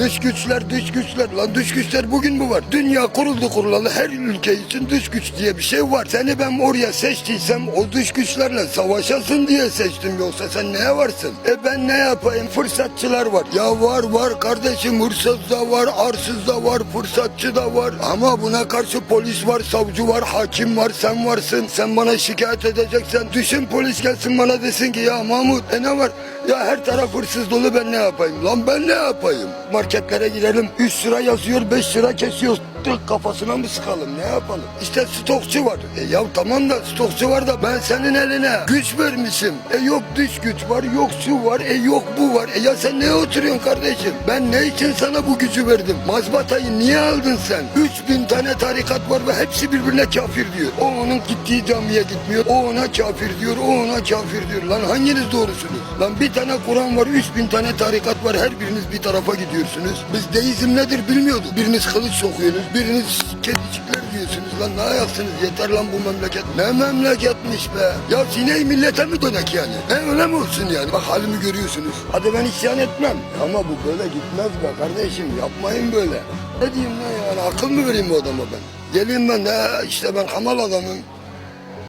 Dış güçler dış güçler lan dış güçler bugün mü var? Dünya kuruldu kurulalı her ülke için dış güç diye bir şey var. Seni ben oraya seçtiysem o dış güçlerle savaşasın diye seçtim yoksa sen neye varsın? E ben ne yapayım? Fırsatçılar var. Ya var var kardeşim hırsız da var, arsız da var, fırsatçı da var. Ama buna karşı polis var, savcı var, hakim var, sen varsın. Sen bana şikayet edeceksen düşün polis gelsin bana desin ki ya Mahmut e ne var? Ya her taraf hırsız dolu ben ne yapayım? Lan ben ne yapayım? Marketlere girelim 3 lira yazıyor 5 lira kesiyor. Tık kafasına mı sıkalım ne yapalım? İşte stokçu var. E ya tamam da stokçu var da ben senin eline güç vermişim. E yok dış güç var yok şu var e yok bu var. E ya sen ne oturuyorsun kardeşim? Ben ne için sana bu gücü verdim? Mazbatayı niye aldın sen? 3000 tane tarikat var ve hepsi birbirine kafir diyor. O onun gittiği camiye gitmiyor. O ona kafir diyor. O ona kafir diyor. Lan hanginiz doğrusunuz? Lan bir tane Kur'an var 3000 tane tarikat var. Her biriniz bir tarafa gidiyorsunuz. Biz deizm nedir bilmiyorduk. Biriniz kılıç sokuyorsunuz. Biriniz kedicikler diyorsunuz. Lan ne ayaksınız? Yeter lan bu memleket. Ne memleketmiş be? Ya sineği millete mi dönek yani? He öyle mi olsun yani? Bak halimi görüyorsunuz. Hadi ben isyan etmem. Ama bu böyle gitmez be kardeşim. Yapmayın böyle. Ne diyeyim lan yani? Akıl mı vereyim bu adama ben? Geleyim ben de işte ben kamal adamım.